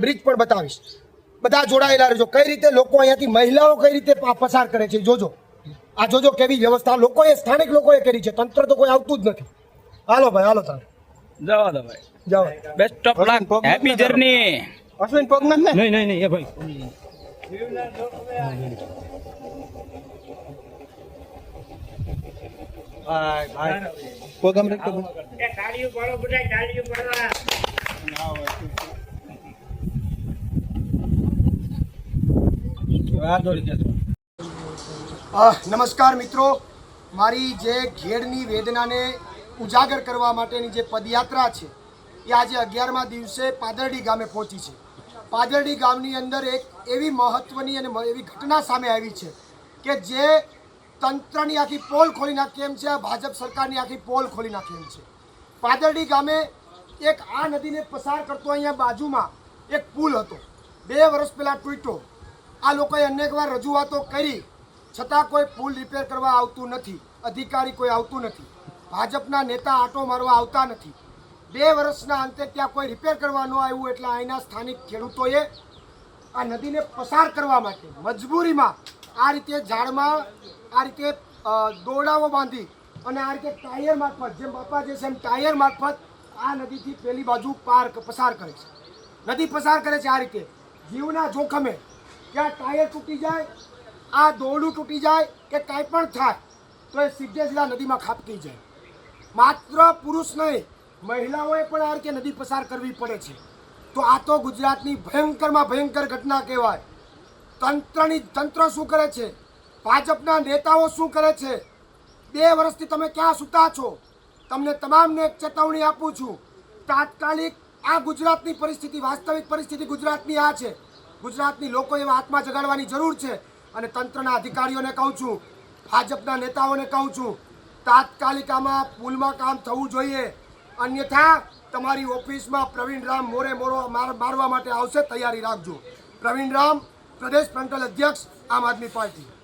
Bridge પણ બતાવીશ. બધા જોડાયેલા રહેજો. કઈ રીતે લોકો અહીંયાથી મહિલાઓ કઈ રીતે પસાર કરે છે જોજો. આ જોજો કેવી વ્યવસ્થા. લોકોએ સ્થાનિક લોકોએ કરી છે. તંત્ર તો કોઈ આવતું જ નથી. હાલો ભાઈ હાલો તમે જવા દો ભાઈ. જાઓ best of luck happy journey Ashwin પગનાથ ને? નહીં નહીં નહીં એ ભાઈ. પગ આમ ના આહ, નમસ્કાર મિત્રો. મારી જે ઘેડની વેદનાને ઉજાગર કરવા માટેની જે પદયાત્રા છે, એ આજે અગિયારમા દિવસે પાદરડી ગામે પહોંચી છે. પાદરડી ગામની અંદર એક એવી મહત્વની અને એવી ઘટના સામે આવી છે કે જે તંત્રની આખી પોલ ખોલી નાખી એમ છે ભાજપ સરકારની આખી પોલ ખોલી નાખી એમ છે. પાદરડી ગામે એક આ નદીને પસાર કરતો અહીંયા બાજુમાં એક પુલ હતો. બે વર્ષ પહેલાં તૂટ્યો. આ લોકોએ અનેકવાર રજૂઆતો કરી. છતાં કોઈ પુલ રિપેર કરવા આવતું નથી. અધિકારી કોઈ આવતું નથી. ભાજપના નેતા આટો મારવા આવતા નથી. બે વર્ષના અંતે ત્યાં કોઈ રિપેર કરવા આવ્યું એટલે અહીંના સ્થાનિક ખેડૂતોએ આ નદીને પસાર કરવા માટે મજબૂરીમાં આ રીતે ઝાડમાં આ રીતે દોરડાઓ બાંધી અને આ રીતે ટાયર મારફત, જેમ બાપા જે છે એમ ટાયર મારફત આ નદીથી પેલી બાજુ પાર પસાર કરે છે. નદી પસાર કરે છે આ રીતે. જીવના જોખમે ક્યાં ટાયર તૂટી જાય, આ દોરડું તૂટી જાય કે કાંઈ પણ થાય, તો એ સીધે સીધા નદીમાં ખાપકી જાય. માત્ર પુરુષ નહીં, મહિલાઓએ પણ આ રીતે નદી પસાર કરવી પડે છે. તો આ તો ગુજરાતની ભયંકરમાં ભયંકર ઘટના કહેવાય. તંત્રની તંત્ર શું કરે છે? ભાજપના નેતાઓ શું કરે છે? બે વર્ષથી તમે ક્યાં સૂતા છો? તમને તમામને એક ચેતવણી આપું છું. તાત્કાલિક આ ગુજરાતની પરિસ્થિતિ, વાસ્તવિક પરિસ્થિતિ ગુજરાતની આ છે. ગુજરાતની લોકો એવા હાથમાં જગાડવાની જરૂર છે અને તંત્રના અધિકારીઓને કહું છું, ભાજપના નેતાઓને કહું છું તાત્કાલિક આમાં પુલમાં કામ થવું જોઈએ. અન્યથા તમારી ઓફિસમાં પ્રવીણ રામ મોરે મોરો માર- મારવા માટે આવશે, તૈયારી રાખજો. પ્રવીણ રામ, પ્રદેશ ફ્રન્ટલ અધ્યક્ષ, આમ આદમી પાર્ટી.